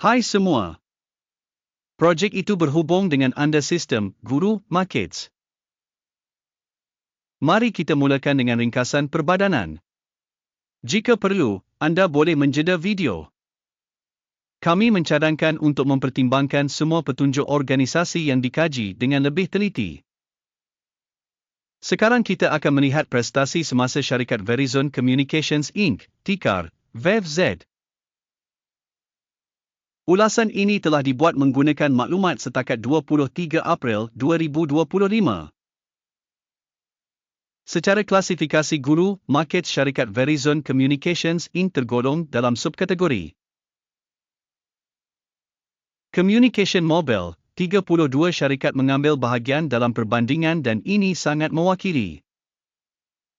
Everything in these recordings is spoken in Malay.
Hai semua. Projek itu berhubung dengan anda sistem Guru Markets. Mari kita mulakan dengan ringkasan perbadanan. Jika perlu, anda boleh menjeda video. Kami mencadangkan untuk mempertimbangkan semua petunjuk organisasi yang dikaji dengan lebih teliti. Sekarang kita akan melihat prestasi semasa syarikat Verizon Communications Inc., tikar, VEVZ. Ulasan ini telah dibuat menggunakan maklumat setakat 23 April 2025. Secara klasifikasi guru, market syarikat Verizon Communications Inc. tergolong dalam subkategori. Communication Mobile, 32 syarikat mengambil bahagian dalam perbandingan dan ini sangat mewakili.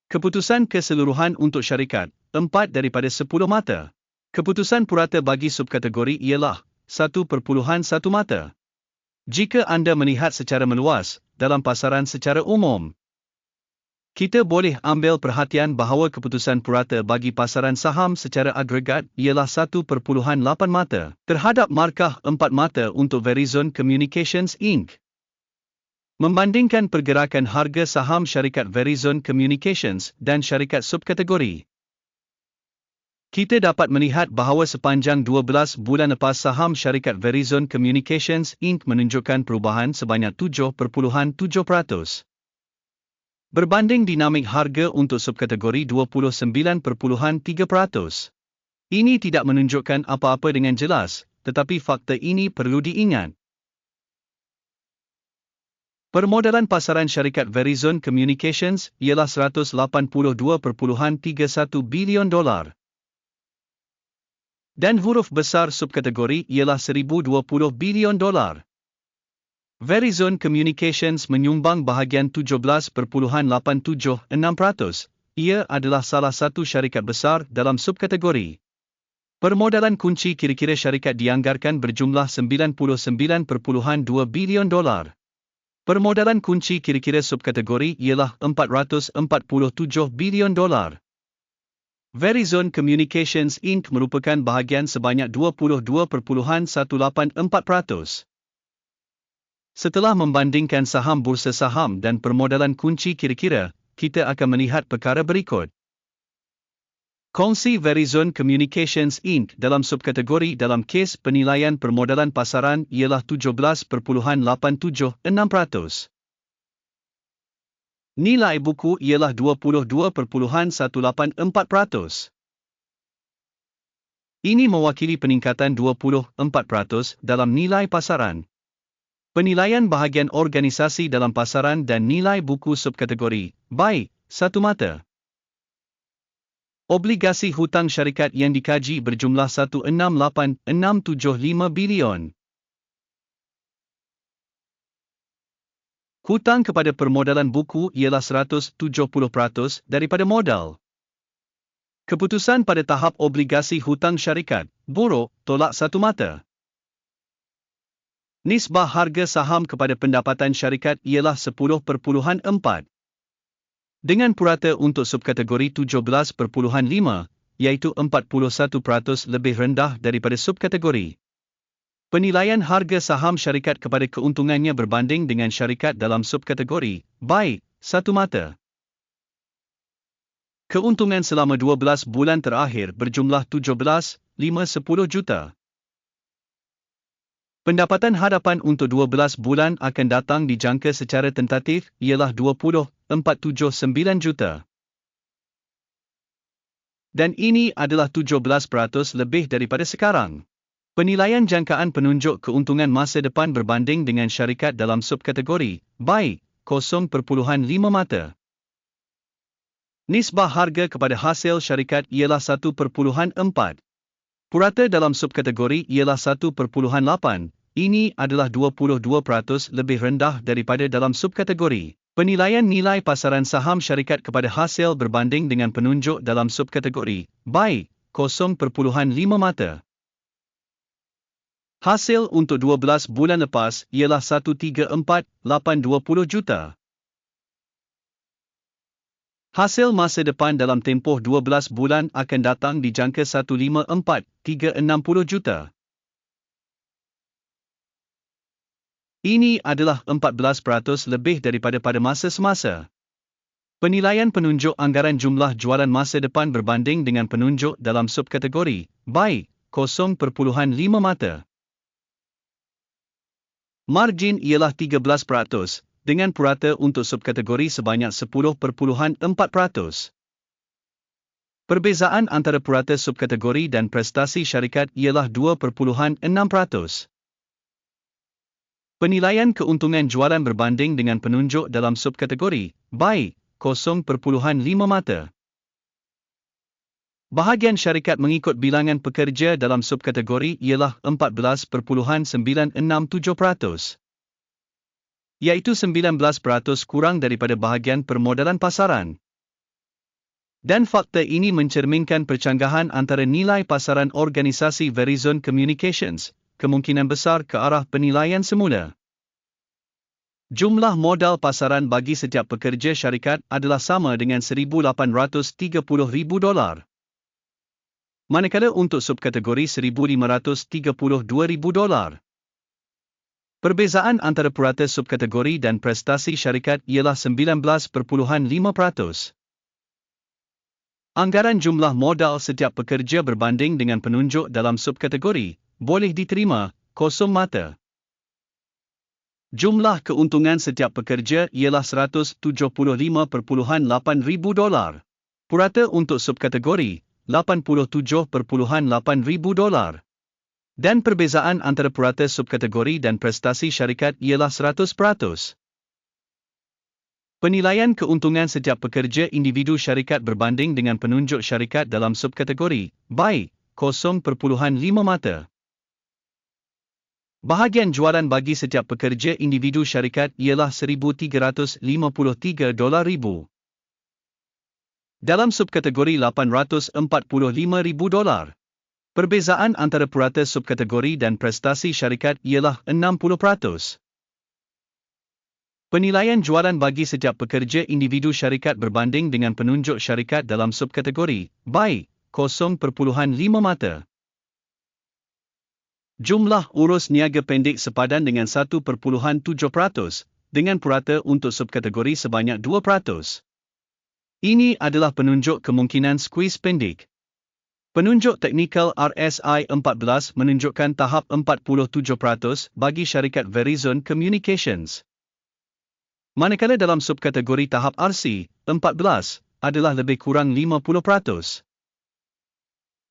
Keputusan keseluruhan untuk syarikat, 4 daripada 10 mata. Keputusan purata bagi subkategori ialah 1.1 mata. Jika anda melihat secara meluas, dalam pasaran secara umum, kita boleh ambil perhatian bahawa keputusan purata bagi pasaran saham secara agregat ialah 1.8 mata terhadap markah 4 mata untuk Verizon Communications Inc. Membandingkan pergerakan harga saham syarikat Verizon Communications dan syarikat subkategori. Kita dapat melihat bahawa sepanjang 12 bulan lepas saham syarikat Verizon Communications Inc. menunjukkan perubahan sebanyak 7.7%. Berbanding dinamik harga untuk subkategori 29.3%. Ini tidak menunjukkan apa-apa dengan jelas, tetapi fakta ini perlu diingat. Permodalan pasaran syarikat Verizon Communications ialah 182.31 bilion dolar. Dan huruf besar subkategori ialah 1020 bilion dolar. Verizon Communications menyumbang bahagian 17.876%. Ia adalah salah satu syarikat besar dalam subkategori. Permodalan kunci kira-kira syarikat dianggarkan berjumlah 99.2 bilion dolar. Permodalan kunci kira-kira subkategori ialah 447 bilion dolar. Verizon Communications Inc. merupakan bahagian sebanyak 22.184%. Setelah membandingkan saham bursa saham dan permodalan kunci kira-kira, kita akan melihat perkara berikut. Kongsi Verizon Communications Inc. dalam subkategori dalam kes penilaian permodalan pasaran ialah 17.876%. Nilai buku ialah 22.184%. Ini mewakili peningkatan 24% dalam nilai pasaran. Penilaian bahagian organisasi dalam pasaran dan nilai buku subkategori, baik, satu mata. Obligasi hutang syarikat yang dikaji berjumlah 168,675 bilion. Hutang kepada permodalan buku ialah 170% daripada modal. Keputusan pada tahap obligasi hutang syarikat, buruk, tolak satu mata. Nisbah harga saham kepada pendapatan syarikat ialah 10.4. Dengan purata untuk subkategori 17.5, iaitu 41% lebih rendah daripada subkategori. Penilaian harga saham syarikat kepada keuntungannya berbanding dengan syarikat dalam subkategori, baik, satu mata. Keuntungan selama 12 bulan terakhir berjumlah 17,510 juta. Pendapatan hadapan untuk 12 bulan akan datang dijangka secara tentatif ialah 20.479 juta. Dan ini adalah 17% lebih daripada sekarang. Penilaian jangkaan penunjuk keuntungan masa depan berbanding dengan syarikat dalam subkategori, baik, 0.5 mata. Nisbah harga kepada hasil syarikat ialah 1.4. Purata dalam subkategori ialah 1.8. Ini adalah 22% lebih rendah daripada dalam subkategori. Penilaian nilai pasaran saham syarikat kepada hasil berbanding dengan penunjuk dalam subkategori, baik, 0.5 mata. Hasil untuk 12 bulan lepas ialah 134,820 juta. Hasil masa depan dalam tempoh 12 bulan akan datang dijangka 154,360 juta. Ini adalah 14% lebih daripada pada masa semasa. Penilaian penunjuk anggaran jumlah jualan masa depan berbanding dengan penunjuk dalam subkategori, baik, 0.5 mata. Margin ialah 13%, dengan purata untuk subkategori sebanyak 10.4%. Perbezaan antara purata subkategori dan prestasi syarikat ialah 2.6%. Penilaian keuntungan jualan berbanding dengan penunjuk dalam subkategori, baik, 0.5 mata. Bahagian syarikat mengikut bilangan pekerja dalam subkategori ialah 14.967%. Iaitu 19% kurang daripada bahagian permodalan pasaran. Dan fakta ini mencerminkan percanggahan antara nilai pasaran organisasi Verizon Communications, kemungkinan besar ke arah penilaian semula. Jumlah modal pasaran bagi setiap pekerja syarikat adalah sama dengan 1,830,000 dolar. Manakala untuk subkategori 1,532,000 dolar. Perbezaan antara purata subkategori dan prestasi syarikat ialah 19.5%. Anggaran jumlah modal setiap pekerja berbanding dengan penunjuk dalam subkategori boleh diterima kosong mata. Jumlah keuntungan setiap pekerja ialah 175.8 ribu dolar. Purata untuk subkategori 87.8 ribu dolar. Dan perbezaan antara purata subkategori dan prestasi syarikat ialah 100%. Penilaian keuntungan setiap pekerja individu syarikat berbanding dengan penunjuk syarikat dalam subkategori, baik, 0.5 mata. Bahagian jualan bagi setiap pekerja individu syarikat ialah 1,353 dolar ribu. Dalam subkategori 845,000 dolar. Perbezaan antara purata subkategori dan prestasi syarikat ialah 60%. Penilaian jualan bagi setiap pekerja individu syarikat berbanding dengan penunjuk syarikat dalam subkategori, baik, 0.5 mata. Jumlah urus niaga pendek sepadan dengan 1.7%, dengan purata untuk subkategori sebanyak 2%. Ini adalah penunjuk kemungkinan squeeze pendek. Penunjuk teknikal RSI 14 menunjukkan tahap 47% bagi syarikat Verizon Communications. Manakala dalam subkategori tahap RC, 14 adalah lebih kurang 50%.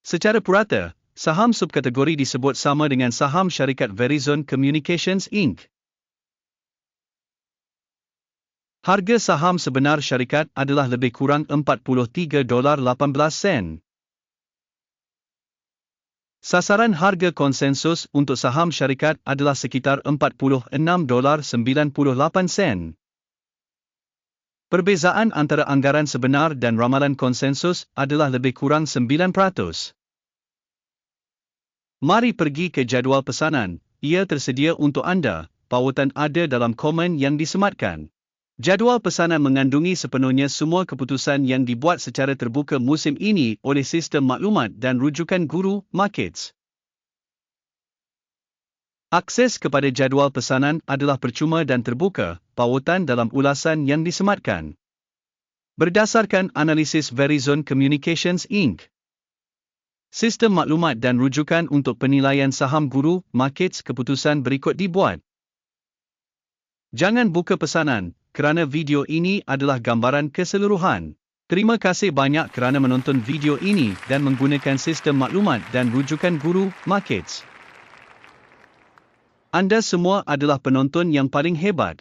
Secara purata, saham subkategori disebut sama dengan saham syarikat Verizon Communications Inc. Harga saham sebenar syarikat adalah lebih kurang 43 dolar 18 sen. Sasaran harga konsensus untuk saham syarikat adalah sekitar 46 dolar 98 sen. Perbezaan antara anggaran sebenar dan ramalan konsensus adalah lebih kurang 9%. Mari pergi ke jadual pesanan, ia tersedia untuk anda, pautan ada dalam komen yang disematkan. Jadual pesanan mengandungi sepenuhnya semua keputusan yang dibuat secara terbuka musim ini oleh sistem maklumat dan rujukan guru markets. Akses kepada jadual pesanan adalah percuma dan terbuka, pautan dalam ulasan yang disematkan. Berdasarkan analisis Verizon Communications Inc. Sistem maklumat dan rujukan untuk penilaian saham guru, markets keputusan berikut dibuat. Jangan buka pesanan, kerana video ini adalah gambaran keseluruhan. Terima kasih banyak kerana menonton video ini dan menggunakan sistem maklumat dan rujukan guru, markets. Anda semua adalah penonton yang paling hebat.